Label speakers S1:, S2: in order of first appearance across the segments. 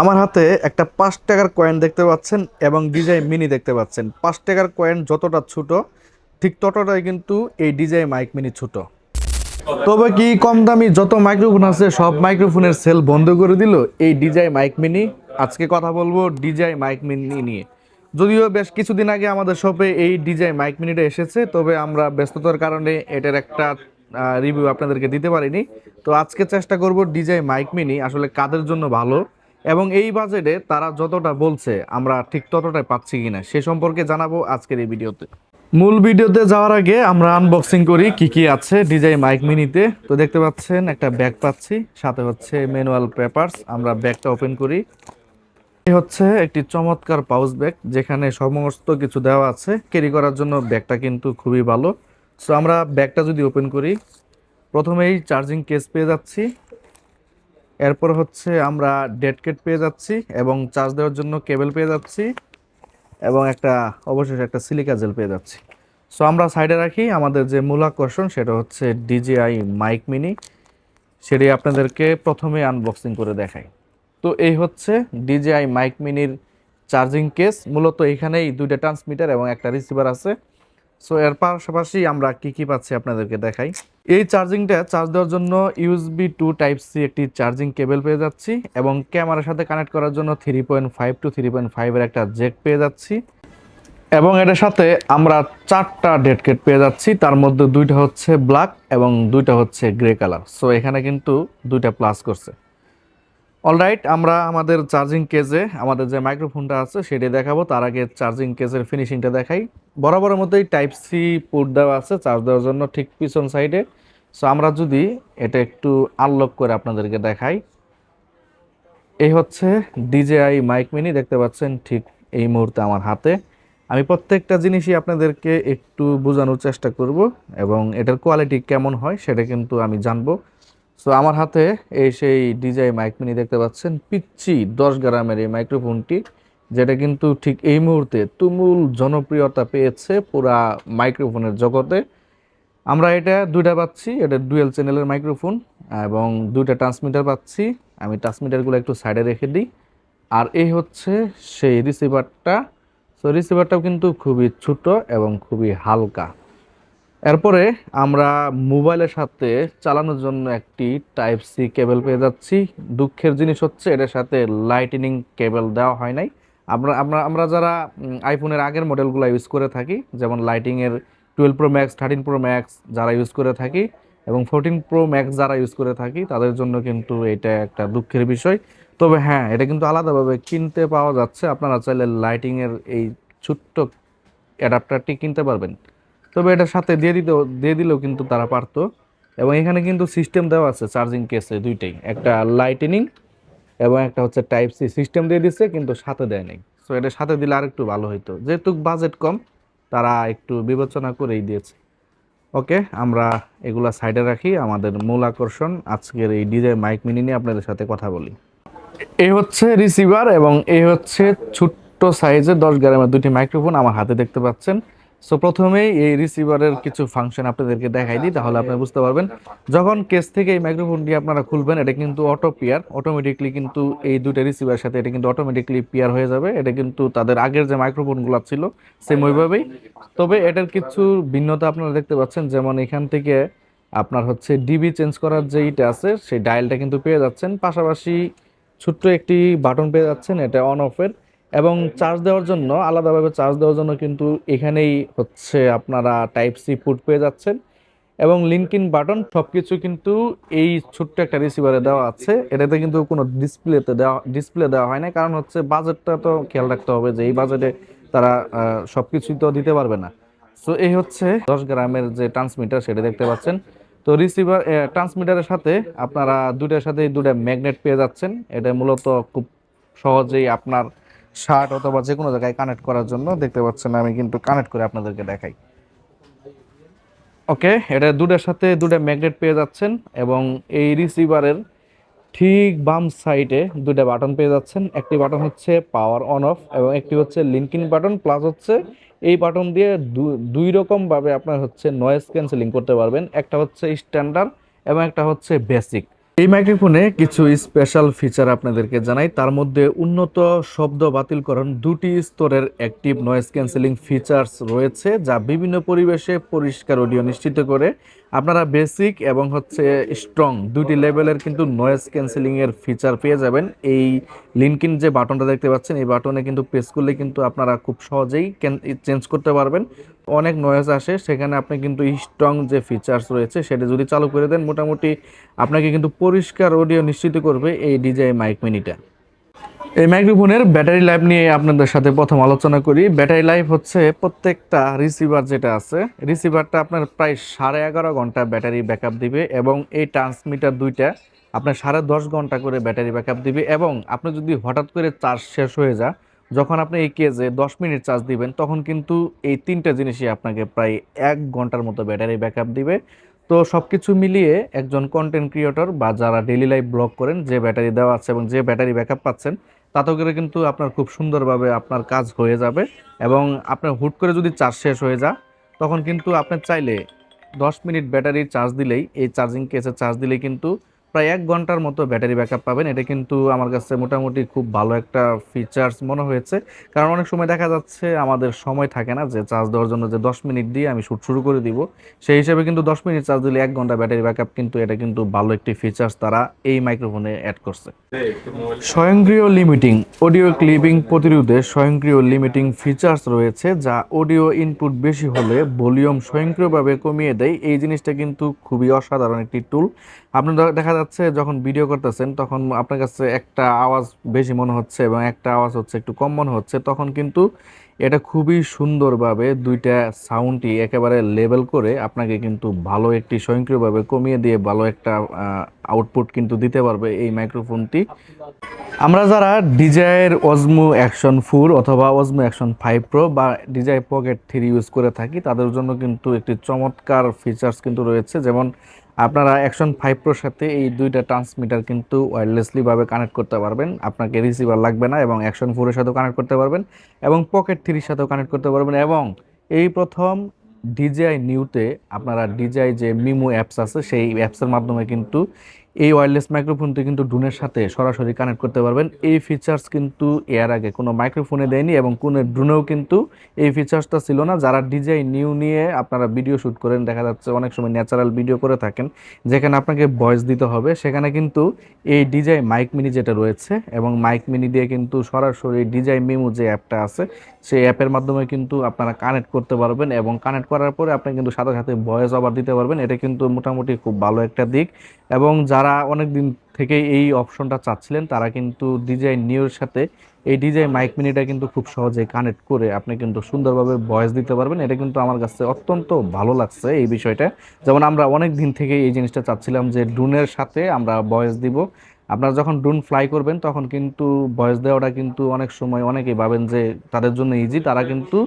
S1: আমার হাতে একটা পাঁচ টাকার কয়েন দেখতে পাচ্ছেন এবং ডিজাই মিনি দেখতে পাচ্ছেন। পাঁচ টাকার কয়েন যতটা ছোট, ঠিক ততটাই কিন্তু এই ডিজাই মাইক মিনি ছোট। তবে কি কম দামি যত মাইক্রোফোন আছে, সব মাইক্রোফোনের সেল বন্ধ করে দিল এই ডিজাই মাইক মিনি আজকে কথা বলব ডিজাই মাইক মিনি নিয়ে। যদিও বেশ কিছুদিন আগে আমাদের শপে এই ডিজাই মাইক মিনিটা এসেছে, তবে আমরা ব্যস্ততার কারণে এটার একটা রিভিউ আপনাদেরকে দিতে পারিনি। তো আজকে চেষ্টা করব ডিজাই মাইক মিনি আসলে কাদের জন্য ভালো এবং এই বাজেটে তারা যতটা বলছে, আমরা ঠিক ততটাই পাচ্ছি কিনা, সে সম্পর্কে জানাব আজকের এই ভিডিওতে। মূল ভিডিওতে যাওয়ার আগে আমরা আনবক্সিং করি কি কি আছে ডিজাই মাইক মিনিতে তো দেখতে পাচ্ছেন, একটা ব্যাগ পাচ্ছি, সাথে হচ্ছে ম্যানুয়াল পেপারস আমরা ব্যাগটা ওপেন করি। হচ্ছে একটি চমৎকার পাউচ ব্যাগ যেখানে সমস্ত কিছু দেওয়া আছে। ক্যারি করার জন্য ব্যাগটা কিন্তু খুবই ভালো। সো আমরা ব্যাগটা যদি ওপেন করি, প্রথমেই চার্জিং কেস পেয়ে যাচ্ছি। এরপর হচ্ছে আমরা ডেড কেট পেয়ে যাচ্ছি এবং চার্জ দেওয়ার জন্য কেবল পেয়ে যাচ্ছি এবং একটা অবশেষে একটা সিলিকা জেল পেয়ে যাচ্ছি। সো আমরা সাইডে রাখি আমাদের যে মূল আকর্ষণ সেটা হচ্ছে ডিজিআই মাইক মিনি সেটি আপনাদেরকে প্রথমে আনবক্সিং করে দেখাই। তো এই হচ্ছে ডিজিআই মাইক মিনির চার্জিং কেস মূলত এখানেই দুইটা ট্রান্সমিটার এবং একটা রিসিভার আছে। সো এর পাশাপাশি আমরা কি কি পাচ্ছি আপনাদেরকে দেখাই। এই চার্জিংটা চার্জ দেওয়ার জন্য ইউএসবি টু টাইপ সি একটি চার্জিং কেবল পেয়ে যাচ্ছি এবং ক্যামেরার সাথে কানেক্ট করার জন্য three point five to three point ফাইভের একটা জেক পেয়ে যাচ্ছি। এবং এটার সাথে আমরা চারটা ডেড কেট পেয়ে যাচ্ছি, তার মধ্যে দুইটা হচ্ছে ব্ল্যাক এবং দুইটা হচ্ছে গ্রে কালার সো এখানে কিন্তু দুইটা প্লাস করছে। অলরাইট আমরা আমাদের চার্জিং কেজে আমাদের যে মাইক্রোফোনটা আছে সেটি দেখাবো। তার আগে চার্জিং কেজের ফিনিশিংটা দেখাই। বরাবরের মতোই টাইপ সি পোর্ট দেওয়া আছে চার্জ দেওয়ার জন্য ঠিক পিছন সাইডে সো আমরা যদি এটা একটু আনলক করে আপনাদেরকে দেখাই। এই হচ্ছে ডিজেআই মাইক মিনি দেখতে পাচ্ছেন ঠিক এই মুহূর্তে আমার হাতে। আমি প্রত্যেকটা জিনিসই আপনাদেরকে একটু বোঝানোর চেষ্টা করব এবং এটার কোয়ালিটি কেমন হয় সেটা কিন্তু আমি জানব। সো আমার হাতে এই সেই ডিজাই মাইক মিনি দেখতে পাচ্ছেন। পিচ্ছি দশ গ্রামের এই মাইক্রোফোনটি যেটা কিন্তু ঠিক এই মুহূর্তে তুমুল জনপ্রিয়তা পেয়েছে পুরা মাইক্রোফোনের জগতে। আমরা এটা দুইটা পাচ্ছি, এটা ডুয়েল চ্যানেলের মাইক্রোফোন এবং দুইটা ট্রান্সমিটার পাচ্ছি। আমি ট্রান্সমিটারগুলো একটু সাইডে রেখে দিই। আর এই হচ্ছে সেই রিসিভারটা সো রিসিভারটাও কিন্তু খুবই ছোট এবং খুবই হালকা। এরপরে আমরা মোবাইলের সাথে চালানোর জন্য একটি টাইপ সি কেবল পেয়ে যাচ্ছি। দুঃখের জিনিস হচ্ছে এটার সাথে লাইটেনিং কেবল দেওয়া হয় নাই। আমরা আমরা আমরা যারা আইফোনের আগের মডেলগুলো ইউজ করে থাকি, যেমন লাইটিংয়ের twelve pro max thirteen pro max যারা ইউজ করে থাকি এবং ফোরটিন প্রো ম্যাক্স যারা ইউজ করে থাকি, তাদের জন্য কিন্তু এটা একটা দুঃখের বিষয়। তবে হ্যাঁ এটা কিন্তু আলাদাভাবে কিনতে পাওয়া যাচ্ছে। আপনারা চাইলে লাইটিংয়ের এই ছোট্ট অ্যাডাপ্টারটি কিনতে পারবেন। তবে এটার সাথে দিয়ে দিতে দিয়ে দিলেও কিন্তু তারা পারতো। এবং এখানে কিন্তু সিস্টেম দেওয়া আছে চার্জিং কেসে দুইটাই। একটা লাইটেনিং এবং একটা হচ্ছে টাইপ সি সিস্টেম দিয়ে দিচ্ছে কিন্তু সাথে দেয় নাই। সো এটা সাথে দিলে আর একটু ভালো হইতো। যেহেতু বাজেট কম, তারা একটু বিবেচনা করেই দিয়েছে। ওকে, আমরা এগুলা সাইডে রাখি। আমাদের মূল আকর্ষণ আজকের এই ডিজে মাইক মিনি নিয়ে আপনাদের সাথে কথা বলি। এই হচ্ছে রিসিভার এবং এই হচ্ছে ছোট্ট সাইজের দশ গ্রামের দুটি মাইক্রোফোন আমার হাতে দেখতে পাচ্ছেন। সো প্রথমেই এই রিসিভারের কিছু ফাংশন আপনাদেরকে দেখাই দিই, তাহলে আপনারা বুঝতে পারবেন। যখন কেস থেকে এই মাইক্রোফোনটি আপনারা খুলবেন, এটা কিন্তু অটো পিয়ার অটোমেটিকলি কিন্তু এই দুটো রিসিভারের সাথে এটা কিন্তু অটোমেটিকলি পিয়ার হয়ে যাবে। এটা কিন্তু তাদের আগের যে মাইক্রোফোনগুলো ছিল সেম ওইভাবেই। তবে এটার কিছু ভিন্নতা আপনারা দেখতে পাচ্ছেন, যেমন এখান থেকে আপনার হচ্ছে ডিবি চেঞ্জ করার যে ইটা আছে, সেই ডায়ালটা কিন্তু পেয়ে যাচ্ছেন। পাশাপাশি ছোট্ট একটি বাটন পেয়ে যাচ্ছেন, এটা অন অফের এবং চার্জ দেওয়ার জন্য, আলাদাভাবে চার্জ দেওয়ার জন্য কিন্তু এখানেই হচ্ছে আপনারা টাইপ সি পুট পেয়ে যাচ্ছেন। এবং লিঙ্কিন বাটন সব কিছু কিন্তু এই ছোট্ট একটা রিসিভারে দেওয়া আছে। এটাতে কিন্তু কোনো ডিসপ্লেতে দেওয়া ডিসপ্লে দেওয়া হয় না কারণ হচ্ছে বাজেটটা তো খেয়াল রাখতে হবে যে এই বাজেটে তারা সব কিছুই তো দিতে পারবে না। সো এই হচ্ছে দশ গ্রামের যে ট্রান্সমিটার সেটা দেখতে পাচ্ছেন। তো রিসিভার ট্রান্সমিটারের সাথে আপনারা দুটার সাথে দুটা ম্যাগনেট পেয়ে যাচ্ছেন। এটা মূলত খুব সহজেই আপনার শার্ট অথবা যে কোনো জায়গায় কানেক্ট করার জন্য দেখতে পাচ্ছেন আমি কিন্তু কানেক্ট করে আপনাদেরকে দেখাই। ওকে এটা দুটার সাথে দুটা ম্যাগনেট পেয়ে যাচ্ছেন এবং এই রিসিভারের ঠিক বাম সাইডে দুটা বাটন পেয়ে যাচ্ছেন। একটি বাটন হচ্ছে পাওয়ার অন অফ এবং একটি হচ্ছে লিঙ্কিং বাটন প্লাস হচ্ছে এই বাটন দিয়ে দুই রকম ভাবে আপনার হচ্ছে নয়েজ ক্যান্সেলিং করতে পারবেন। একটা হচ্ছে স্ট্যান্ডার্ড এবং একটা হচ্ছে বেসিক এই মাইক্রোফোনে কিছু স্পেশাল ফিচার আপনাদেরকে জানাই। তার মধ্যে উন্নত শব্দ বাতিলকরণ দুটি স্তরের অ্যাক্টিভ নয়েজ ক্যান্সেলিং ফিচার্স রয়েছে, যা বিভিন্ন পরিবেশে পরিষ্কার অডিও নিশ্চিত করে আপনারা বেসিক এবং হচ্ছে স্ট্রং দুটি লেভেলের কিন্তু নয়েজ ক্যান্সেলিং এর ফিচার পেয়ে যাবেন। এই লিনকিন যে বাটনটা দেখতে পাচ্ছেন, এই বাটনে কিন্তু প্রেস করলে কিন্তু আপনারা খুব সহজেই চেঞ্জ করতে পারবেন। অনেক নয়েজ আসে, সেখানে আপনি কিন্তু স্ট্রং যে ফিচার্স রয়েছে, সেটা যদি চালু করে দেন, মোটামুটি আপনাকে কিন্তু পরিষ্কার অডিও নিশ্চিত করবে এই ডিজাই মাইক মিনিটা এই মাইক্রোফোনের ব্যাটারি লাইফ নিয়ে আপনাদের সাথে প্রথম আলোচনা করি। ব্যাটারি লাইফ হচ্ছে প্রত্যেকটা রিসিভার যেটা আছে রিসিভারটা আপনার প্রায় সাড়ে এগারো ঘণ্টা ব্যাটারি ব্যাকআপ দিবে এবং এই ট্রান্সমিটার দুইটা আপনার সাড়ে দশ ঘণ্টা করে ব্যাটারি ব্যাকআপ দিবে এবং আপনি যদি হঠাৎ করে চার্জ শেষ হয়ে যায়, যখন আপনি এই কেজে দশ মিনিট চার্জ দিবেন, তখন কিন্তু এই তিনটা জিনিসই আপনাকে প্রায় এক ঘণ্টার মতো ব্যাটারি ব্যাকআপ দিবে। তো সব কিছু মিলিয়ে একজন কন্টেন্ট ক্রিয়েটর বা যারা ডেলি লাইফ ব্লগ করেন, যে ব্যাটারি দেওয়া আছে এবং যে ব্যাটারি ব্যাকআপ পাচ্ছেন তাতে করে কিন্তু আপনার খুব সুন্দরভাবে আপনার কাজ হয়ে যাবে এবং আপনার হুট করে যদি চার্জ শেষ হয়ে যায়, তখন কিন্তু আপনি চাইলে দশ মিনিট ব্যাটারি চার্জ দিলেই, এই চার্জিং কেসে চার্জ দিলেই কিন্তু প্রায় এক ঘণ্টার মতো ব্যাটারি ব্যাকআপ পাবেন। এটা কিন্তু আমার কাছে মোটামুটি খুব ভালো একটা ফিচার্স মনে হয়েছে। কারণ অনেক সময় দেখা যাচ্ছে আমাদের সময় থাকে না যে চার্জ দেওয়ার জন্য যে দশ মিনিট দিয়ে আমি শ্যুট শুরু করে দিব। সেই হিসাবে কিন্তু দশ মিনিট চার্জ দিলে এক ঘণ্টা ব্যাটারি ব্যাকআপ কিন্তু এটা কিন্তু ভালো একটি ফিচার্স তারা এই মাইক্রোফোনে অ্যাড করছে। স্বয়ংক্রিয় লিমিটিং অডিও ক্লিপিং প্রতিরোধে স্বয়ংক্রিয় লিমিটিং ফিচার্স রয়েছে যা অডিও ইনপুট বেশি হলে ভলিউম স্বয়ংক্রিয়ভাবে কমিয়ে দেয়। এই জিনিসটা কিন্তু খুবই অসাধারণ একটি টুল আপনি দেখা যাচ্ছে যখন ভিডিও করতেছেন, তখন আপনার কাছে একটা আওয়াজ বেশি মনে হচ্ছে এবং একটা আওয়াজ হচ্ছে একটু কম মনে হচ্ছে, তখন কিন্তু এটা খুবই সুন্দরভাবে দুইটা সাউন্ডটি একেবারে লেভেল করে আপনাকে কিন্তু ভালো একটি স্বয়ংক্রিয়ভাবে কমিয়ে দিয়ে ভালো একটা আউটপুট কিন্তু দিতে পারবে এই মাইক্রোফোনটি আমরা যারা ডিজাইয়ের অজমু অ্যাকশন ফোর অথবা অজমু অ্যাকশন ফাইভ প্রো বা ডিজাই পকেট থ্রি ইউজ করে থাকি, তাদের জন্য কিন্তু একটি চমৎকার ফিচার্স কিন্তু রয়েছে, যেমন আপনারা অ্যাকশন ফাইভ প্রোর সাথে এই দুইটা ট্রান্সমিটার কিন্তু ওয়্যারলেসলিভাবে কানেক্ট করতে পারবেন। আপনাকে রিসিভার লাগবে না এবং অ্যাকশন ফোরের সাথেও কানেক্ট করতে পারবেন এবং পকেট থ্রির সাথেও কানেক্ট করতে পারবেন এবং এই প্রথম ডিজিআই নিউতে আপনারা ডিজিআই যে মিমো অ্যাপস আছে, সেই অ্যাপসের মাধ্যমে কিন্তু এই ওয়্যারলেস মাইক্রোফোনটি কিন্তু ড্রোনের সাথে সরাসরি কানেক্ট করতে পারবেন। এই ফিচার্স কিন্তু এর আগে কোনো মাইক্রোফোনে দেয়নি এবং কোনো ড্রোনেও কিন্তু এই ফিচার্সটা ছিল না। যারা ডিজাই নিউ নিয়ে আপনারা ভিডিও শ্যুট করেন, দেখা যাচ্ছে অনেক সময় ন্যাচারাল ভিডিও করে থাকেন, যেখানে আপনাকে ভয়েস দিতে হবে, সেখানে কিন্তু এই ডিজাই মাইক মিনি যেটা রয়েছে এবং মাইক মিনি দিয়ে কিন্তু সরাসরি ডিজাই মেমো যে অ্যাপটা আছে, সেই অ্যাপের মাধ্যমে কিন্তু আপনারা কানেক্ট করতে পারবেন এবং কানেক্ট করার পরে আপনি কিন্তু সাথে সাথে ভয়েস ওভার দিতে পারবেন। এটা কিন্তু মোটামুটি খুব ভালো একটা দিক। এবং যারা অনেক দিন থেকে এই অপশনটা চাচ্ছিলেন, তারা কিন্তু ডিজাই নিউর সাথে এই ডিজাই মাইক মিনিটা কিন্তু খুব সহজে কানেক্ট করে আপনি কিন্তু সুন্দরভাবে ভয়েস দিতে পারবেন। এটা কিন্তু আমার কাছে অত্যন্ত ভালো লাগছে এই বিষয়টা। যেমন আমরা অনেক দিন থেকে এই জিনিসটা চাচ্ছিলাম যে ডুনের সাথে আমরা ভয়েস দিব। আপনারা যখন ড্রোন ফ্লাই করবেন, তখন কিন্তু ভয়েস দেওয়াটা কিন্তু অনেক সময় অনেকেই ভাবেন যে তাদের জন্য ইজি তারা কিন্তু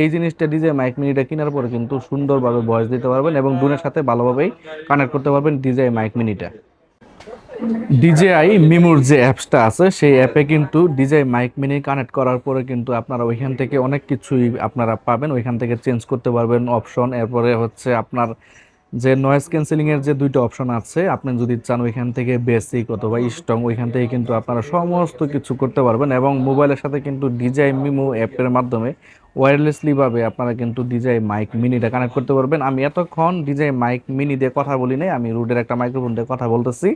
S1: এই জিনিসটা ডিজে মাইক মিনিটা কেনার পরে কিন্তু সুন্দরভাবে ভয়েস দিতে পারবেন এবং ড্রোনের সাথে ভালোভাবেই কানেক্ট করতে পারবেন ডিজে মাইক মিনিটা। ডিজেআই মিমুর যে অ্যাপসটা আছে, সেই অ্যাপে কিন্তু ডিজে মাইক মিনি কানেক্ট করার পরে কিন্তু আপনারা ওইখান থেকে অনেক কিছুই আপনারা পাবেন। ওইখান থেকে চেঞ্জ করতে পারবেন অপশন এরপরে হচ্ছে আপনার যে নয়েজ ক্যান্সেলিংয়ের যে দুইটা অপশন আছে, আপনি যদি চান ওইখান থেকে বেসিক অথবা স্ট্রং ওইখান থেকে কিন্তু আপনারা সমস্ত কিছু করতে পারবেন এবং মোবাইলের সাথে কিন্তু ডিজাই মিমো অ্যাপের মাধ্যমে ওয়্যারলেসলিভাবে আপনারা কিন্তু ডিজাই মাইক মিনিটা কানেক্ট করতে পারবেন। আমি এতক্ষণ ডিজাই মাইক মিনি দিয়ে কথা বলি নাই, আমি রুডের একটা মাইক্রোফোন দিয়ে কথা বলতেছি।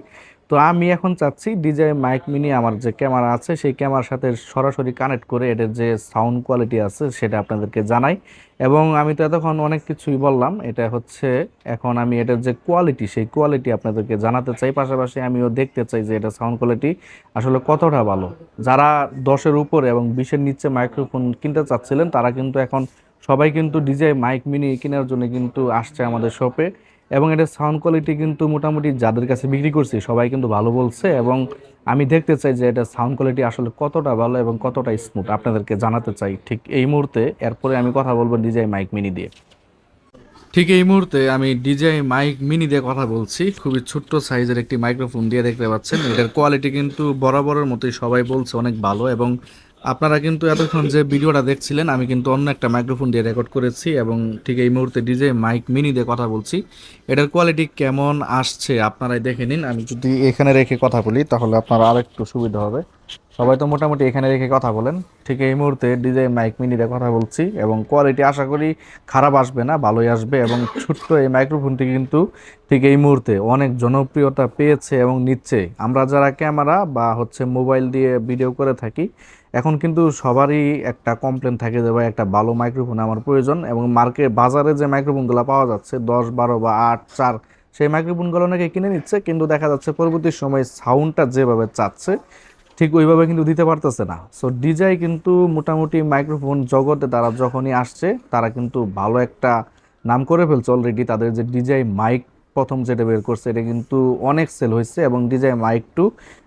S1: তো আমি এখন চাচ্ছি ডিজাই মাইক মিনি আমার যে ক্যামেরা আছে, সেই ক্যামেরার সাথে সরাসরি কানেক্ট করে এটার যে সাউন্ড কোয়ালিটি আছে সেটা আপনাদেরকে জানাই। এবং আমি তো এতক্ষণ অনেক কিছুই বললাম, এটা হচ্ছে এখন আমি এটার যে কোয়ালিটি সেই কোয়ালিটি আপনাদেরকে জানাতে চাই। পাশাপাশি আমিও দেখতে চাই যে এটা সাউন্ড কোয়ালিটি আসলে কতটা ভালো। যারা দশের উপরে এবং বিশের নিচে মাইক্রোফোন কিনতে চাচ্ছিলেন, তারা কিন্তু এখন সবাই কিন্তু ডিজে মাইক মিনি কেনার জন্য কিন্তু আসছে আমাদের শপে এবং এটার সাউন্ড কোয়ালিটি কিন্তু মোটামুটি যাদের কাছে বিক্রি করছি, সবাই কিন্তু ভালো বলছে এবং আমি দেখতে চাই যে এটা সাউন্ড কোয়ালিটি আসলে কতটা ভালো এবং কতটা স্মুথ আপনাদেরকে জানাতে চাই ঠিক এই মুহূর্তে। এরপরে আমি কথা বলব ডিজাই মাইক মিনি দিয়ে। ঠিক এই মুহূর্তে আমি ডিজাই মাইক মিনি দিয়ে কথা বলছি। খুবই ছোট্ট সাইজের একটি মাইক্রোফোন দিয়ে দেখতে পাচ্ছেন। এটার কোয়ালিটি কিন্তু বরাবরের মতোই সবাই বলছে অনেক ভালো এবং আপনারা কিন্তু এতক্ষণ যে ভিডিওটা দেখছিলেন, আমি কিন্তু অন্য একটা মাইক্রোফোন দিয়ে রেকর্ড করেছি এবং ঠিক এই মুহূর্তে ডিজে মাইক মিনি দিয়ে কথা বলছি। এটার কোয়ালিটি কেমন আসছে আপনারাই দেখে নিন। আমি যদি এখানে রেখে কথা বলি, তাহলে আপনার আরেকটু সুবিধা হবে। সবাই তো মোটামুটি এখানে রেখে কথা বলেন। ঠিক এই মুহূর্তে ডিজে মাইক মিনি দিয়ে কথা বলছি এবং কোয়ালিটি আশা করি খারাপ আসবে না, ভালোই আসবে এবং ছোট্ট এই মাইক্রোফোনটি কিন্তু ঠিক এই মুহূর্তে অনেক জনপ্রিয়তা পেয়েছে এবং নিচ্ছে। আমরা যারা ক্যামেরা বা হচ্ছে মোবাইল দিয়ে ভিডিও করে থাকি এখন কিন্তু সবারই একটা কমপ্লেন থাকে যে, ভাই, একটা ভালো মাইক্রোফোন আমার প্রয়োজন। এবং মার্কেট বাজারে যে মাইক্রোফোনগুলো পাওয়া যাচ্ছে, দশ বারো বা আট, চার, সেই মাইক্রোফোনগুলো অনেকে কিনে নিচ্ছে। কিন্তু দেখা যাচ্ছে পরবর্তী সময় সাউন্ডটা যেভাবে চাচ্ছে, ঠিক ওইভাবে কিন্তু দিতে পারতেছে না। সো ডিজাই কিন্তু মোটামুটি মাইক্রোফোন জগতে তারা যখনই আসছে, তারা কিন্তু ভালো একটা নাম করে ফেলছে অলরেডি তাদের যে ডিজাই মাইক প্রথম যেটা বের করছে, এটা কিন্তু অনেক সেল হয়েছে এবং ডিজাই মাইক টু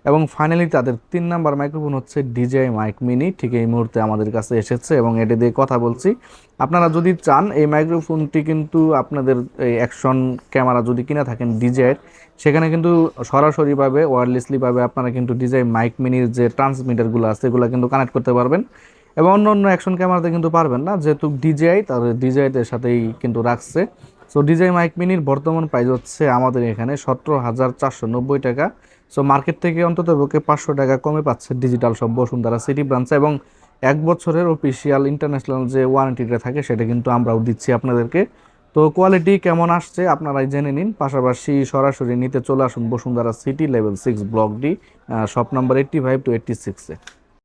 S1: এবং ফাইনালি তাদের তিন নাম্বার মাইক্রোফোন হচ্ছে ডিজাই মাইক মিনি ঠিক এই মুহূর্তে আমাদের কাছে এসেছে এবং এটা দিয়ে কথা বলছি। আপনারা যদি চান এই মাইক্রোফোনটি কিন্তু আপনাদের এই অ্যাকশন ক্যামেরা যদি কিনে থাকেন ডিজাইয়ের সেখানে কিন্তু সরাসরিভাবে ওয়্যারলেসলিভাবে আপনারা কিন্তু ডিজাই মাইক মিনির যে ট্রান্সমিটারগুলো আছে, এগুলো কিন্তু কানেক্ট করতে পারবেন এবং অন্য অন্য অ্যাকশন ক্যামেরাতে কিন্তু পারবেন না, যেহেতু ডিজাই তাদের ডিজাইদের সাথেই কিন্তু রাখছে। সো ডিজাই মাইক মিনির বর্তমান প্রাইস হচ্ছে আমাদের এখানে সতেরো হাজার চারশো নব্বই টাকা। সো মার্কেট থেকে অন্তত পক্ষে পাঁচশো টাকা কমে পাচ্ছে ডিজিটাল সব বসুন্ধরা সিটি ব্রাঞ্চে এবং এক বছরের অফিসিয়াল ইন্টারন্যাশনাল যে ওয়ারেন্টিটা থাকে সেটা কিন্তু আমরাও দিচ্ছি আপনাদেরকে। তো কোয়ালিটি কেমন আসছে আপনারাই জেনে নিন। পাশাপাশি সরাসরি নিতে চলে আসুন Bashundhara city level six block D shop number eighty five to eighty সিক্সে